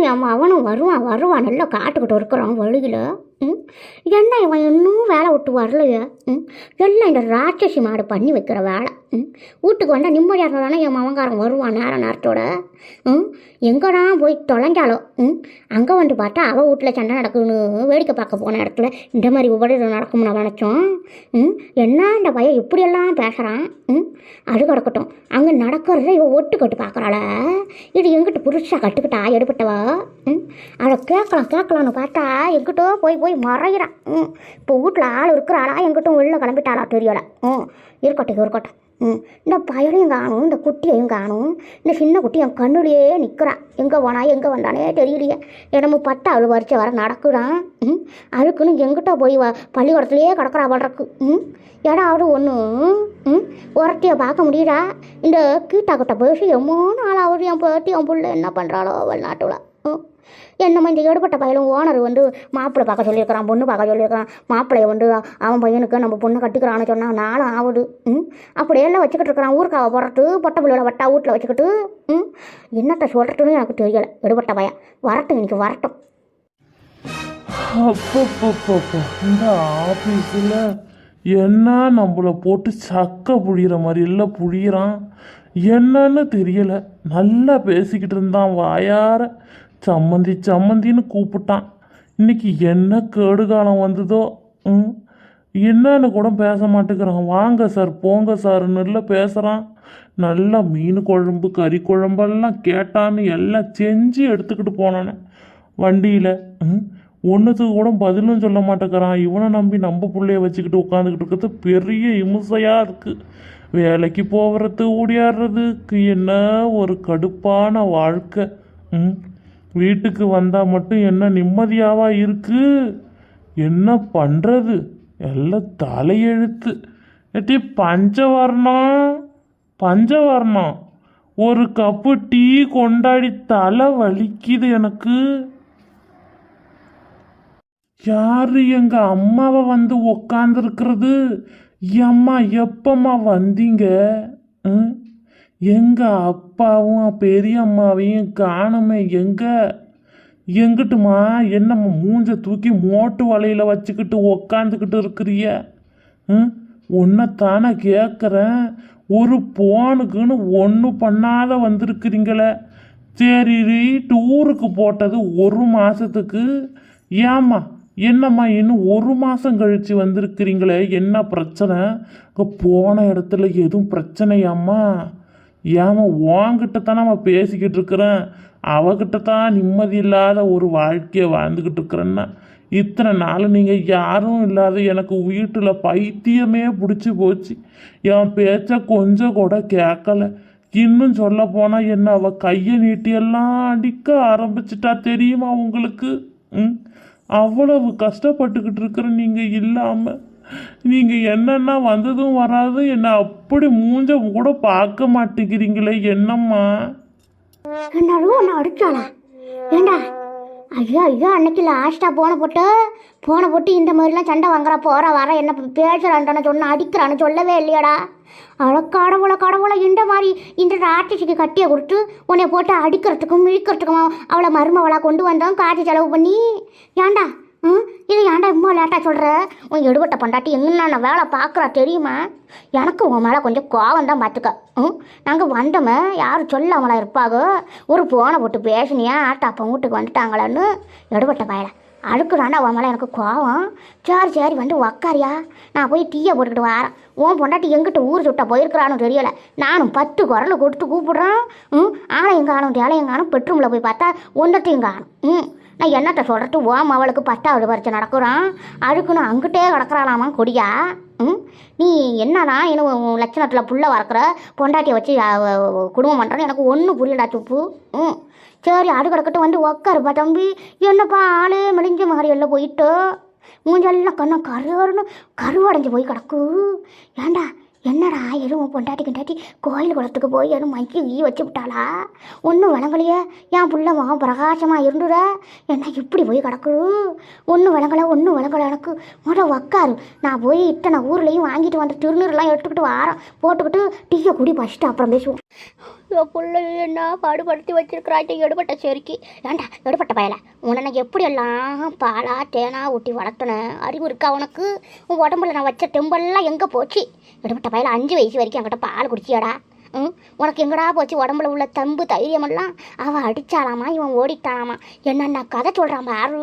நானும் அவனும் வருவான் வருவான். நல்லா காட்டுக்கிட்டு இருக்கிறான் வழியில். ம்? என்ன இவன் இன்னும் வேலை விட்டு வரலையே? ம்? எல்லாம் இந்த ராட்சசி மாடு பண்ணி வைக்கிற வேலை. வீட்டுக்கு வந்தால் நிம்மதியாக இருந்தால் தானே என் மவங்காரன் வருவான் நேர நேரத்தோட? ம்? எங்கடா போய் தொலைஞ்சாலோ? ம்? அங்கே வந்து பார்த்தா அவள் வீட்டில் சண்டை நடக்குன்னு வேடிக்கை பார்க்க போன இடத்துல இந்த மாதிரி உபரிதம் நடக்கும்னு நான் நினச்சோம் ம்? என்ன இந்த பையன் இப்படியெல்லாம் பேசுகிறான் ம்? அது கிடக்கட்டும் அங்கே நடக்கிறத இவள் ஒட்டு கட்டு பார்க்குறாள? இது எங்கிட்ட புதுசாக கட்டுக்கிட்டா எடுப்பட்டவா ம்? அதை கேட்கலாம் கேட்கலான்னு பார்த்தா எங்கிட்டோ போய் போய் மறைகிறான் ம்? இப்போ வீட்டில் ஆள் இருக்கிறாளா? எங்கிட்டும் வெளில கிளம்பிட்டாளா? தெரியலை. ம்? இருக்கட்டும் இருக்கட்டும். ம் இந்த பயலையும் காணும் இந்த குட்டியையும் காணும். இந்த சின்ன குட்டி என் கண்ணுலேயே நிற்கிறான் எங்கே போனா எங்கே வந்தானே தெரியலையே. என்னமோ பட்டா அவள் வரிச்சை வர நடக்குறான் ம் அதுக்குன்னு எங்கிட்ட போய் வ பள்ளிக்கூடத்துலேயே கிடக்குறா வளர்க்கு ம் ஏடாவது ஒன்று ம் ஒரட்டியை பார்க்க முடியுதா? இந்த கீட்டா கிட்ட பேசி எம்மோ நாளாவது என் பேட்டி என் பிள்ளை என்ன பண்ணுறாளோ அவள் நாட்டுல. ம் என்னமோ இந்த எடுபட்ட பையலும் ஓனர் வந்து மாப்பிள்ளை பார்க்க சொல்லியிருக்கிறான் பொண்ணு பார்க்க சொல்லியிருக்கிறான். மாப்பிள்ளைய வந்து அவன் பையனுக்கு நம்ம பொண்ணு கட்டிக்கிறான்னு சொன்னால் நாளும் ஆகுது. ம்? அப்படியெல்லாம் வச்சுக்கிட்டு இருக்கிறான். ஊருக்காவை போடுறது பொட்டை பிள்ளையோட வட்டா வீட்டில் வச்சுக்கிட்டு ம்? என்னத்த சொல்கிறதுன்னு எனக்கு தெரியலை. எடுபட்ட பையன். வரட்டும் இன்னைக்கு வரட்டும். அப்பப்பப்பப்பா இந்த ஆஃபீஸில் என்ன நம்மளை போட்டு சக்க புழிகிற மாதிரி எல்லாம் புழியிறான். என்னன்னு தெரியலை. நல்லா பேசிக்கிட்டு இருந்தான் வாயார சம்மந்தி சம்மந்தின்னு கூப்பிட்டான். இன்னைக்கு என்ன கேடுகாலம் வந்ததோ ம் என்னன்னு கூட பேச மாட்டேங்கிறான். வாங்க சார் போங்க சார்னு இல்லை பேசுகிறான் நல்லா மீன் குழம்பு கறி குழம்பெல்லாம் கேட்டான்னு எல்லாம் செஞ்சு எடுத்துக்கிட்டு போனானே. வண்டியில் ஒன்றுத்துக்கு கூட பதிலும் சொல்ல மாட்டேங்கிறான். இவனை நம்பி நம்ம பிள்ளைய வச்சுக்கிட்டு உட்காந்துக்கிட்டு இருக்கிறது பெரிய இம்சையாக இருக்குது வேலைக்கு போகிறது ஓடியாடுறதுக்கு என்ன ஒரு கடுப்பான வாழ்க்கை ம் வீட்டுக்கு வந்தால் மட்டும் என்ன நிம்மதியாவா இருக்கு? என்ன பண்ணுறது எல்லாம் தலையெழுத்து. எட்டி பஞ்சவர்ணம் பஞ்சவர்ணம் ஒரு கப்பு டீ கொண்டாடி தலை வலிக்குது எனக்கு. யாரு எங்க அம்மாவை வந்து உக்காந்துருக்கிறது? அம்மா எப்பம்மா வந்தீங்க? ம்? எங்க அப்பாவும் பெரியம்மாவையும் காணுமே எங்க? எங்கிட்டுமா? என்னம்மா மூஞ்ச தூக்கி மோட்டு வலையில் வச்சுக்கிட்டு உக்காந்துக்கிட்டு இருக்கிறிய? ம்? உன்னைத்தானே கேட்குறேன் ஒரு போனுக்குன்னு ஒன்றும் பண்ணாத வந்திருக்கிறீங்களே. சரி டூருக்கு போட்டது ஒரு மாதத்துக்கு ஏம்மா என்னம்மா இன்னும் ஒரு மாதம் கழித்து வந்திருக்கிறீங்களே? என்ன பிரச்சனை? போன இடத்துல எதுவும் பிரச்சனையாம்மா? ஏமா உன்கிட்ட தான் நம்ம பேசிக்கிட்டு இருக்கிறேன். அவகிட்ட தான் நிம்மதி இல்லாத ஒரு வாழ்க்கையை வாழ்ந்துக்கிட்டு இருக்கிறேன்னா இத்தனை நாள் நீங்கள் யாரும் இல்லாத எனக்கு வீட்டில் பைத்தியமே பிடிச்சி போச்சு. என் பேச்ச கொஞ்சம் கூட கேட்கலை. இன்னும் சொல்ல போனால் என்ன அவள் கையை நீட்டியெல்லாம் அடிக்க ஆரம்பிச்சிட்டா தெரியுமா உங்களுக்கு? ம்? அவ்வளவு கஷ்டப்பட்டுக்கிட்டு இருக்கிற நீங்கள் இல்லாமல் நீங்கள் என்னென்ன வந்ததும் வராது என்னை அப்படி மூஞ்ச கூட பார்க்க மாட்டேங்கிறீங்களே என்னம்மா? என்னடோ ஒன்று அடிச்சாளா? ஏண்டா? ஐயா ஐயா அன்னைக்கு லாஸ்ட்டாக போன போட்டு போன போட்டு இந்த மாதிரிலாம் சண்டை வாங்குறா போகிற வர என்ன பேசுறான்டான சொன்ன அடிக்கிறான்னு சொல்லவே இல்லையாடா. அவ்வளோ கடவுளை கடவுளை இந்த மாதிரி இந்த ராட்சசிக்கு கட்டியை கொடுத்து உன்னை போட்டு அடிக்கிறதுக்கும் இழுக்கிறதுக்கும் அவளை மருமவளை கொண்டு வந்தோம் காசு செலவு பண்ணி. ஏண்டா? ம்? இது ஏன்டா இம்மா லேட்டாக சொல்கிற உன் எடுபட்ட பொண்டாட்டி என்னென்ன வேலை பார்க்குறா தெரியுமா? எனக்கு உன் மேலே கொஞ்சம் கோவம் தான் பார்த்துக்க ம்? நாங்கள் வந்தோமே யாரும் சொல்லாமலா இருப்பாங்க ஒரு போனை போட்டு பேசினியா? ஆட்டாப்பா வீட்டுக்கு வந்துட்டாங்களான்னு? எடுபட்ட பயலை. அழுக்குறாண்டா உன் மேலே எனக்கு கோவம். சரி சரி வந்து உக்காரியா? நான் போய் டீயை போட்டுக்கிட்டு வரேன். உன் பொண்டாட்டி எங்கிட்ட ஊர் சுட்ட போயிருக்கிறான்னு தெரியலை. நானும் பத்து குரல் கொடுத்து கூப்பிட்றேன். ம்? ஆளையும் காணும் டேலையும் காணும் பெட்ரூமில் போய் பார்த்தா ஒன்றத்தையும் காணும். ம்? நான் என்னத்தை சொல்கிறது ஓம் அவளுக்கு பத்தாவது பரிச்சை நடக்கிறான். அழுக்குன்னு அங்கிட்டே கிடக்கிறாளாமா கொடியா? ம்? நீ என்னடா இன்னும் லட்சணத்தில் புள்ள வறக்கிற பொண்டாட்டியை வச்சு குடும்பம் பண்ணுறேன்னு எனக்கு ஒன்றும் புரியலடா சுப்பு. ம். சரி அது வந்து உக்காருப்பா தம்பி. என்னப்பா ஆளே மெலிஞ்ச மாதிரி எல்லாம் போயிட்டு மூஞ்செல்லாம் கண்ணம் கருவருன்னு கருவடைஞ்சு போய் கிடக்கு. ஏண்டா என்னடா எதுவும் பொண்டாட்டி கிண்டாட்டி கோயில் குளத்துக்கு போய் எதுவும் மைக்கி ஈ வச்சு விட்டாளா? ஒன்றும் விளங்கலையே. என் புள்ள முகம் பிரகாசமாக இருந்துட என்ன இப்படி போய் கிடக்கு ஒன்றும் விளங்கலை ஒன்றும் விளங்கலை எனக்கு. முத உக்காரு. நான் போய் இத்தனை ஊர்லேயும் வாங்கிட்டு வந்து திருநூறுலாம் எடுத்துக்கிட்டு வாரம் போட்டுக்கிட்டு டீயை குடி ஃபஸ்ட்டு அப்புறம் பேசுவோம். என் பிள்ளை என்ன பாடுபடுத்தி வச்சிருக்கிறாங்க எடுபட்ட செருக்கி. ஏண்டா எடுபட்ட பயல? உன்னை எப்படியெல்லாம் பாலா தேனா ஊட்டி வளர்த்தனேன் அறிவு இருக்கா உனக்கு? உன் உடம்புல நான் வச்ச டெம்பெல்லாம் எங்கே போச்சு? எடுபட்ட பயல அஞ்சு வயசு வரைக்கும் என்கிட்ட பால் குடிச்சியாடா. ம்? உனக்கு எங்கடா போச்சு? உடம்புல உள்ள தம்பு தைரியமெல்லாம்? அவள் அடிச்சாலாமா? இவன் ஓடிட்டானாமா என்னென்ன கதை சொல்கிறான் பாரு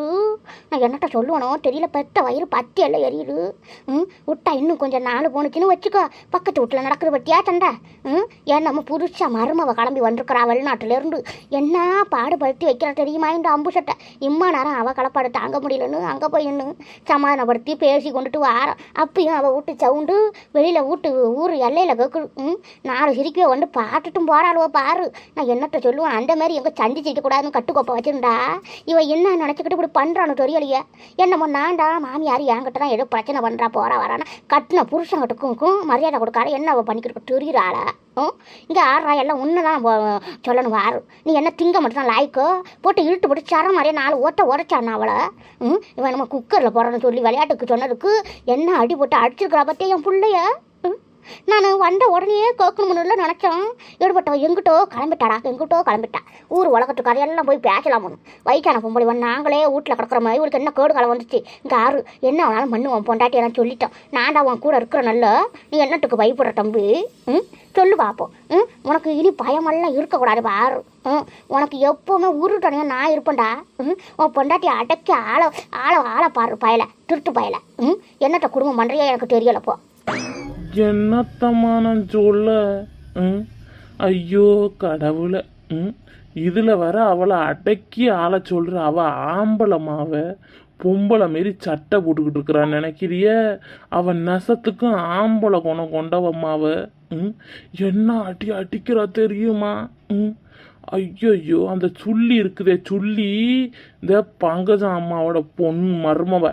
நான் என்னட்ட சொல்லுவனோ? தெரியல. பெத்த வயிறு பத்தி எல்லாம் எரியுது. ம்? விட்டா இன்னும் கொஞ்சம் நாள் போணுச்சுன்னு வச்சுக்கோ. பக்கத்து வீட்டில் நடக்குது பட்டியா சண்டை? ம்? ஏன் நம்ம மருமவ கிளம்பி வந்திருக்கிறா வெளிநாட்டிலேருந்து. என்ன பாடுபடுத்தி வைக்கிறா தெரியுமா இந்த அம்பு சட்டை இம்மா நேரம் அவள் கலப்பாடு தாங்க முடியலன்னு அங்கே போய் நின்று சமாதானப்படுத்தி பேசி கொண்டுட்டு வாரோம் அப்பயும் அவள் வீட்டு சவுண்டு வெளியில் வீட்டு ஊர் எல்லையில் கேட்குது ம்? நாலு சிரிக்கவே ஒன்று பார்த்துட்டும் போறாளுவோ பாரு. நான் என்னட்ட சொல்லுவேன்? அந்த மாதிரி எங்கே சந்தி செய்யக்கூடாதுன்னு கட்டுக்கோப்பை வச்சிருந்தா. இவ என்ன நினச்சிக்கிட்டு இப்படி பண்ணுறான்னு தெரியலையே. என்ன நான்டா மாமியார் என்கிட்ட தான் ஏதோ பிரச்சனை பண்ணுறா போறா வரானா கட்டின புருஷங்கிட்டக்கும் மரியாதை கொடுக்காத என்ன அவள் பண்ணிக்கிட்டு தெரியுறாளா? இங்கே ஆடுறா எல்லாம் ஒன்று தான் சொல்லணும் வாரு நீ என்ன திங்க மட்டும் தான் லாய்க்கோ? போட்டு இழுட்டு போட்டு சரம் மாதிரியே நாலு ஓட்ட உடச்சான் அவளை? ம்? இவன் நம்ம குக்கரில் போடுறேன்னு சொல்லி விளையாட்டுக்கு சொன்னதுக்கு என்ன அடி போட்டு அடிச்சிருக்கிறா பார்த்தே என் பிள்ளைய? நான் வந்த உடனே கேட்கணும்னு நினச்சேன். ஈடுபட்ட எங்கிட்டோ கிளம்பிட்டாடா எங்கிட்டோ கிளம்பிட்டா. ஊர் உலகத்து கதையெல்லாம் போய் பேசலாம் ஒன்று வயிற்றான பொம்பளை வந்து நாங்களே வீட்டில் கிடக்குற மாதிரி இவளுக்கு என்ன கேடு காலம் வந்துச்சு. இங்கே ஆறு என்ன ஆனாலும் பண்ணுவோம் பொண்டாட்டி எல்லாம் சொல்லிட்டோம் நான்டா உன் கூட இருக்கிற நல்ல நீ என்னத்துக்கு பயப்படுற தம்பி? ம்? சொல்லு பார்ப்போம் ம்? உனக்கு இனி பயமெல்லாம் இருக்கக்கூடாது பாரு. ம்? உனக்கு எப்போவுமே உருட்டனையாக நான் இருப்பேன்டா. ம்? உன் பொண்டாட்டி அடக்கி ஆளை ஆளை ஆளை பாரு பயலை திருட்டு பயலை. ம்? என்னட்ட குடும்பம் பண்ணுறியா எனக்கு தெரியலப்போ என்னத்தம்மா நான் சொல்ல ம்? ஐயோ கடவுளை ம்? இதில் வர அவளை அடக்கி ஆள சொல்கிற அவள் ஆம்பளமாவ பொம்பளை மாரி சட்டை போட்டுக்கிட்டு இருக்கிறான்னு நினைக்கிறிய? அவன் நெசத்துக்கும் ஆம்பளை குணம் கொண்டவம்மாவ ம்? என்ன அடி அடிக்கிறா தெரியுமா ம்? ஐயோ அந்த சுள்ளி இருக்குதே சுள்ளி இந்த பங்கஜம் அம்மாவோட பொன் மருமவ.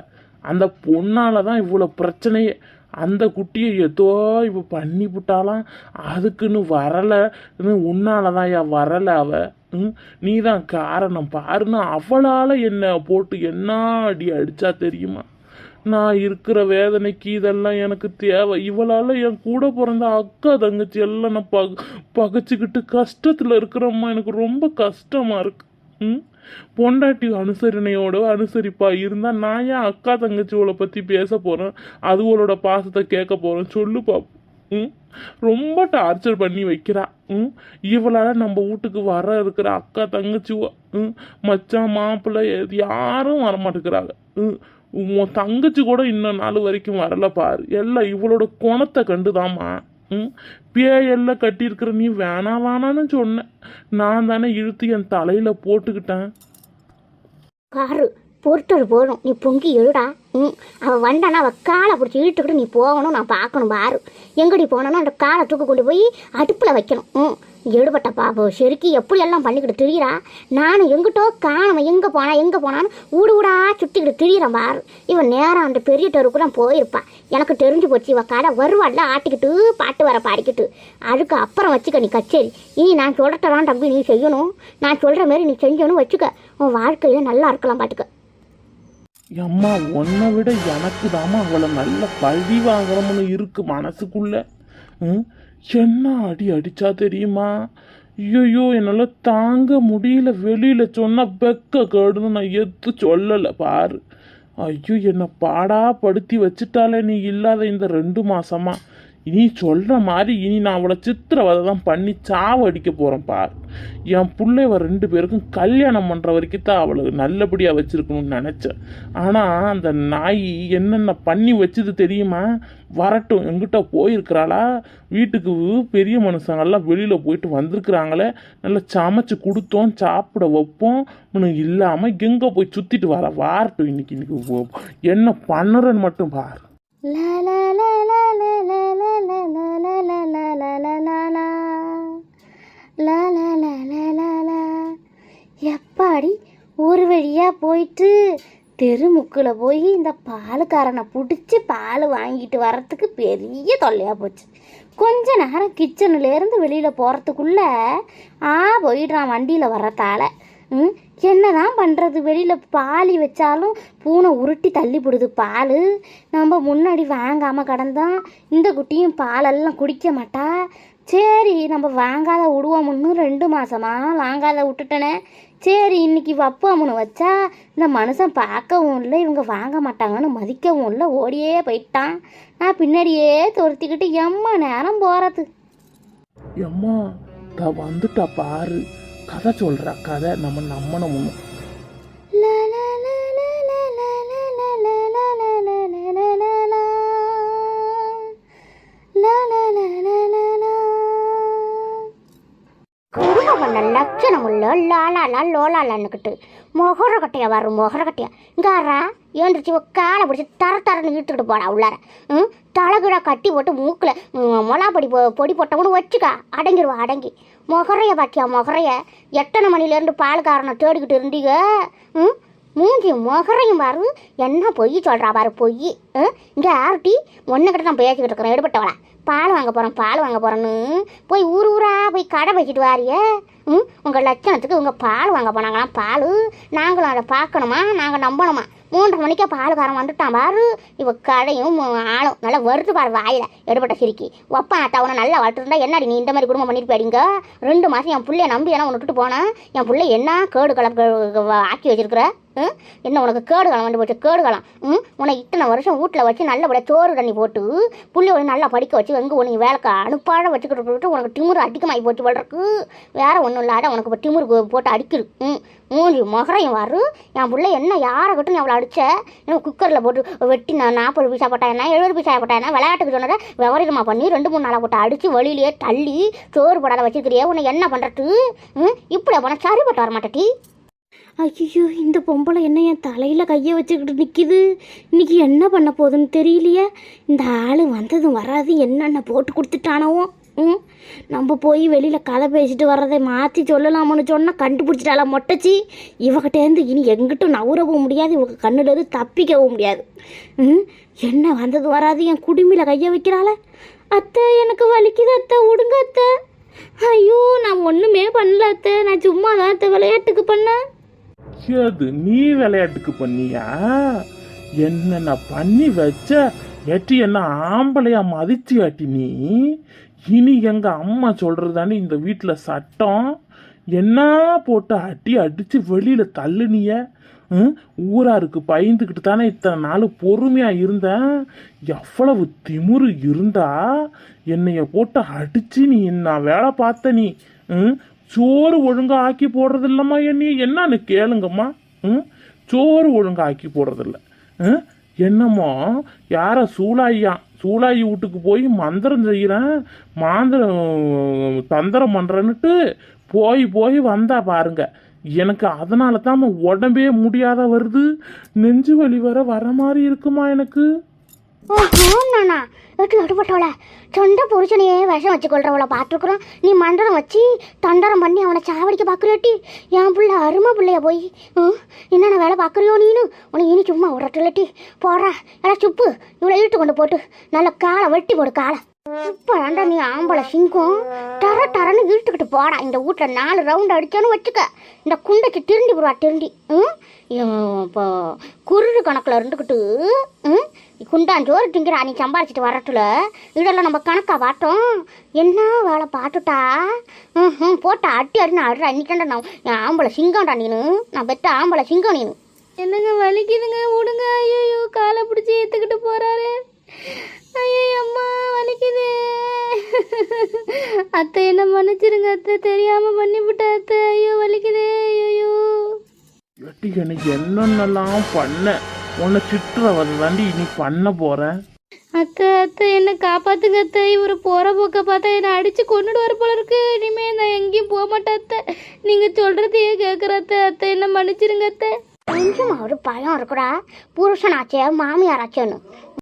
அந்த பொண்ணால தான் இவ்வளோ பிரச்சனையே அந்த குட்டியை ஏதோ இவ பண்ணி விட்டாலாம் அதுக்குன்னு வரலைன்னு உன்னால தான் யா வரலை அவ. ம்? நீ தான் காரணம். பாருன்னு அவளால் என்ன போட்டு என்ன அடி அடித்தா தெரியுமா? நான் இருக்கிற வேதனைக்கு இதெல்லாம் எனக்கு தேவை. இவளால் என் கூட பிறந்த அக்கா தங்கச்சி எல்லாம் நான் பக பகைச்சிக்கிட்டு கஷ்டத்தில் இருக்கிறம்மா. எனக்கு ரொம்ப கஷ்டமாக இருக்கு. ம்? பொண்டாட்டி அனுசரணையோட அனுசரிப்பா. இருந்தால் நான் ஏன் அக்கா தங்கச்சிவளை பற்றி பேச போகிறேன் அதுவளோட பாசத்தை கேட்க போகிறேன் சொல்லு பாப்போம் ம்? ரொம்ப டார்ச்சர் பண்ணி வைக்கிறா. ம்? இவளால் நம்ம வீட்டுக்கு வர இருக்கிற அக்கா தங்கச்சிவோ ம்? மச்சான் மாப்பிள்ளை யாரும் வரமாட்டேங்கிறாங்க. ம்? உன் தங்கச்சி கூட இன்னும் நாள் வரைக்கும் வரல பாரு. எல்லாம் இவளோட குணத்தை கண்டுதாம்மா. ம்? பேயெல்லாம் கட்டியிருக்கிற நீ வேணா வேணான்னு சொன்னேன் நான் தானே இழுத்து என் தலையில் போட்டுக்கிட்டேன். காரு பொறுத்தது போகணும். நீ பொங்கி எழுடா. ம்? அவள் வந்தானா அவள் காலை பிடிச்சி இழுத்துக்கிட்டு நீ போகணும். நான் பார்க்கணும் பாரு. எங்கடி போனோன்னா அந்த காலை தூக்க கொண்டு போய் அடுப்பில் வைக்கணும். ம்? எடுபட்ட பாப்போ செருக்கி எப்படி எல்லாம் பண்ணிக்கிட்டு திரியிறா? நானும் எங்கிட்டோ காணவன் எங்கே போனா எங்கே போனான்னு ஊடு ஊடா சுற்றிக்கிட்டு திரியிறேன் பாரு. இவன் நேரம் அந்த பெரிய தெருவுக்கு தான் போயிருப்பா. எனக்கு தெரிஞ்சு போச்சு இவன் கடை வருவாள்ல ஆட்டிக்கிட்டு பாட்டு வர பாடிக்கிட்டு. அதுக்கு அப்புறம் வச்சுக்க நீ கச்சேரி. நீ நான் சொல்கிறதான் தம்பி நீ செய்யணும். நான் சொல்கிற மாதிரி நீ செஞ்சணும் வச்சுக்க. உன் வாழ்க்கையில் நல்லா இருக்கலாம் பாட்டுக்க அம்மா உன்னை விட எனக்கு தாம்மா அவளை நல்ல பழி வாங்குறோம்னு இருக்கு மனசுக்குள்ள. ம்? என்ன அடி அடிச்சா தெரியுமா? ஐயோ என்னால் தாங்க முடியல. வெளியில் சொன்னால் பெக்க கேடுன்னு நான் எது சொல்லலை பாரு. ஐயோ என்னை பாடா படுத்தி வச்சுட்டாலே நீ இல்லாத இந்த ரெண்டு மாசமா. இனி சொல்கிற மாதிரி இனி நான் அவளை சித்திரவதை தான் பண்ணி சாவடிக்க போகிறேன் பார். என் பிள்ளைவ ரெண்டு பேருக்கும் கல்யாணம் பண்ணுற வரைக்கும் தான் அவளுக்கு நல்லபடியாக வச்சுருக்கணும்னு நினச்சேன். ஆனால் அந்த நாய் என்னென்ன பண்ணி வச்சது தெரியுமா? வரட்டும் எங்கிட்ட போயிருக்கிறாளா? வீட்டுக்கு பெரிய மனுஷங்கள்லாம் வெளியில் போயிட்டு வந்திருக்கிறாங்களே. நல்லா சமைச்சு கொடுத்தோம் சாப்பிட வைப்போம். உனக்கு இல்லாமல் எங்கே போய் சுற்றிட்டு வர? வாரட்டும் இன்னைக்கு இன்னைக்கு என்ன பண்ணுறேன்னு மட்டும் பார். எப்பாடி ஒரு வழியாக போயிட்டு தெருமுக்கில் போய் இந்த பாலுக்காரனை பிடிச்சி பால் வாங்கிட்டு வர்றதுக்கு பெரிய தொல்லையாக போச்சு கொஞ்ச நேரம் கிச்சன்லேருந்து வெளியில் போகிறதுக்குள்ளே ஆ போயிடுறான் வண்டியில் வர்றதால ம்? என்னதான் பண்ணுறது வெளியில் பாலி வச்சாலும் பூனை உருட்டி தள்ளி போடுது பால். நம்ம முன்னாடி வாங்காமல் கடந்தோம் இந்த குட்டியும் பாலெல்லாம் குடிக்க மாட்டா. சரி நம்ம வாங்காத விடுவோம்னு ரெண்டு மாதமாக வாங்காத விட்டுட்டனே. சரி இன்னைக்கு வப்போம்னு வச்சா இந்த மனுஷன் பார்க்கவும் இல்லை இவங்க வாங்க மாட்டாங்கன்னு மதிக்கவும் இல்லை ஓடியே போயிட்டான். நான் பின்னாடியே துரத்திக்கிட்டு எம்மா நேரம் போகிறது எம்மா வந்துட்டா பாரு. கதை சொல்றா கதை. நம்ம நம்பணும் ஒன்று குடும்ப லட்சணம் உள்ள லாலாலா லோலாலான்னுக்கிட்டு மொகர கட்டையா வரும் மொகர கட்டையா இங்காரா ஏந்திரிச்சு காலை பிடிச்சி தர தரன்னு இழுத்துக்கிட்டு போடா உள்ளார. ம்? தலைகிடா கட்டி போட்டு மூக்கில் மொளாப்பொடி பொ பொடி போட்டவனு வச்சுக்கா. அடங்கிடுவா அடங்கி. மொகரைய பாட்டியா மொகரைய? எத்தனை மணிலேருந்து பால்காரனை தேடிக்கிட்டு இருந்தீங்க? ம்? மூஞ்சி மொகரையும் பாரு என்ன பொய் சொல்கிறா பாரு பொய். இங்கே ஆர்டி ஒன்றுக்கிட்ட நான் பேசிக்கிட்டு இருக்கிறேன் எடுபட்டவளா? பால் வாங்க போகிறோம் பால் வாங்க போகிறேன்னு போய் ஊர் ஊராக போய் கடை வச்சுட்டு வாரியே. ம்? உங்கள் லட்சணத்துக்கு உங்கள் பால் வாங்க போனாங்களாம் பால். நாங்களும் அதை பார்க்கணுமா? நாங்கள் நம்பணுமா? மூன்றரை மணிக்கே பாலுக்காரன் வந்துட்டான் பாரு. இவ கடையும் ஆளும் நல்லா வருது பாரு வாயில். எடுபட்ட சிரிக்கி. ஒப்பா தவனை நல்லா வளர்த்துருந்தா என்னடி நீ இந்த மாதிரி குடும்பம் பண்ணிட்டு போயிடுங்க ரெண்டு மாதம் என் பிள்ளைய நம்பி என்ன விட்டுட்டு போனேன். என் பிள்ளை என்ன கேடு கலப்பு ஆக்கி வச்சிருக்கிற? என்ன உனக்கு கேடு காலம் வந்து போச்சு? கேடு காலம். ம்? உன்னை இத்தனை வருஷம் வீட்டில் வச்சு நல்லபடியாக சோறு தண்ணி போட்டு புள்ளி ஒன்று நல்லா படிக்க வச்சு எங்கே உனக்கு வேலைக்கு அனுப்பாட வச்சுக்கிட்டு போட்டு உனக்கு திமுரு அதிகமாகி போச்சு வளர்க்கு வேறு ஒன்றும் இல்லாத உனக்கு இப்போ திமுரு போட்டு அடிக்குது. ம்? மூஞ்சி முகரையும் வரும் என் பிள்ளை என்ன யாரை கட்டும் அவளை அடித்த என்ன குக்கரில் போட்டு வெட்டி நான் நாற்பது பைசா போட்டா எழுபது பைசா போட்டா விளையாட்டுக்கு சொன்னதை விவரமாக பண்ணி ரெண்டு மூணு நாளாக போட்டு அடித்து வழியிலேயே தள்ளி சோறு போடாத வச்சுக்கிறியே உன்னை என்ன பண்ணுறது ம்? இப்படி போனால் சரிப்பட்டு வர மாட்டேட்டி ஐயோ இந்த பொம்பளை என்ன என் தலையில் கையை வச்சுக்கிட்டு நிற்கிது இன்னைக்கு என்ன பண்ண போகுதுன்னு தெரியலையே. இந்த ஆள் வந்ததும் வராது என்னென்ன போட்டு கொடுத்துட்டானவோ ம்? நம்ம போய் வெளியில் கதை பேசிட்டு வர்றதை மாற்றி சொல்லலாம்னு சொன்னால் கண்டுபிடிச்சிட்டாலாம் மொட்டச்சி? இவகிட்டேருந்து இனி எங்கிட்டும் நவுறவும் முடியாது இவங்க கண்ணுலேருந்து தப்பிக்கவும் முடியாது. ம்? என்ன வந்தது வராது என் குடும்பியில் கையை வைக்கிறாள? அத்தை எனக்கு வலிக்குது அத்தை விடுங்க அத்தை. ஐயோ நான் ஒன்றுமே பண்ணல அத்தை. நான் சும்மா தான் அத்தை விளையாட்டுக்கு பண்ணேன். வச்சது நீ விளையாட்டுக்கு பண்ணியா என்னென்ன பண்ணி வச்ச எட்டி என்ன ஆம்பளையா மதிச்சு ஆட்டி நீ? இனி எங்க அம்மா சொல்றதானே இந்த வீட்டில் சட்டம்? என்ன போட்டு அட்டி அடித்து வெளியில் தள்ளுனிய? ஊராருக்கு பயந்துக்கிட்டு தானே இத்தனை நாள் பொறுமையாக இருந்தேன் எவ்வளவு திமிரு இருந்தா? என்னைய போட்டு அடித்து நீ நான் வேலை பார்த்த நீ சோறு ஒழுங்கா ஆக்கி போடுறது இல்லைம்மா என்னைய. என்னன்னு கேளுங்கம்மா. ம்? சோறு ஒழுங்கா ஆக்கி போடுறதில்ல. ம்? என்னமோ யார சூளாய்யா? சூளாயி வீட்டுக்கு போய் மந்திரம் செய்கிறேன் மாந்திரம் தந்திரம் பண்ணுறேன்னுட்டு போய் போய் வந்தா பாருங்க. எனக்கு அதனால தான் உடம்பே முடியாத வருது. நெஞ்சு வலி வர வர மாதிரி இருக்குமா எனக்கு? நானா எட்டு எடுபட்டவள சொந்த புருஷனையே விஷம் வச்சு கொள்றவளை பார்த்துருக்குறோம். நீ மண்டலம் வச்சு தண்டரம் பண்ணி அவனை சாவடிக்க பார்க்குறியாட்டி? என் பிள்ளை அருமை பிள்ளைய போய் ம், என்னென்ன வேலை பார்க்குறியோ நீனு? உனக்கு இனி சும்மா விடட்டுலட்டி போடுறா எல்லாம் சுப்பு. இவ்வளோ இழுத்து கொண்டு போட்டு நல்ல காலை வெட்டி போடு காலை. இப்போ நீ ஆம்பளை சிங்கம். டர டரன்னு இழுத்துக்கிட்டு போடா. இந்த வீட்டில் நாலு ரவுண்ட் அடிச்சான்னு வச்சுக்க. இந்த குண்டைக்கு திருண்டி போடுவா திருண்டி ம்? இப்போ குருடு கணக்கில் இருந்துக்கிட்டு ம்? குண்டாஞ்சோறு திங்கிறா நீ சம்பாரிச்சிட்டு வரட்டுல இதெல்லாம் நம்ம கணக்கா பார்த்தோம். என்ன வேலை பார்த்துட்டா? ம் ம் போட்டா அட்டி அடின்னு அடுற அன்னிக்கண்டா நான் என் ஆம்பளை சிங்கம்டா நீனு. நான் பெத்த ஆம்பளை சிங்கம் நீனு. என்னங்க வலிக்குதுங்க? விடுங்க. ஐயோ காலை பிடிச்சி ஏற்றுக்கிட்டு போகிறாரு ஐயோ அம்மா வலிக்குது. அத்தை என்ன மன்னிச்சிருங்க அத்தை. தெரியாம பண்ணிவிட்ட அத்தை. ஐயோ வலிக்குது. ஐயோ எட்டி எனக்கு என்னென்னலாம் பண்ண? உன்னை சிட்டுறவதை தாண்டி இனி பண்ண போகிறேன் அத்தை அத்தை என்ன காப்பாத்துங்க அத்தை. இவர் போற போக்க பார்த்தா என்ன அடிச்சு கொண்டுட்டு வர போல இருக்கு. இனிமே நான் எங்கேயும் போக மாட்டேன் அத்தை. நீங்க சொல்றதையே கேட்குற அத்தை. அத்தை என்ன மன்னிச்சிருங்க அத்தை. கொஞ்சம் ஒரு பயம் இருக்குடா. புருஷனாச்சே மாமியாராச்சேன்னு.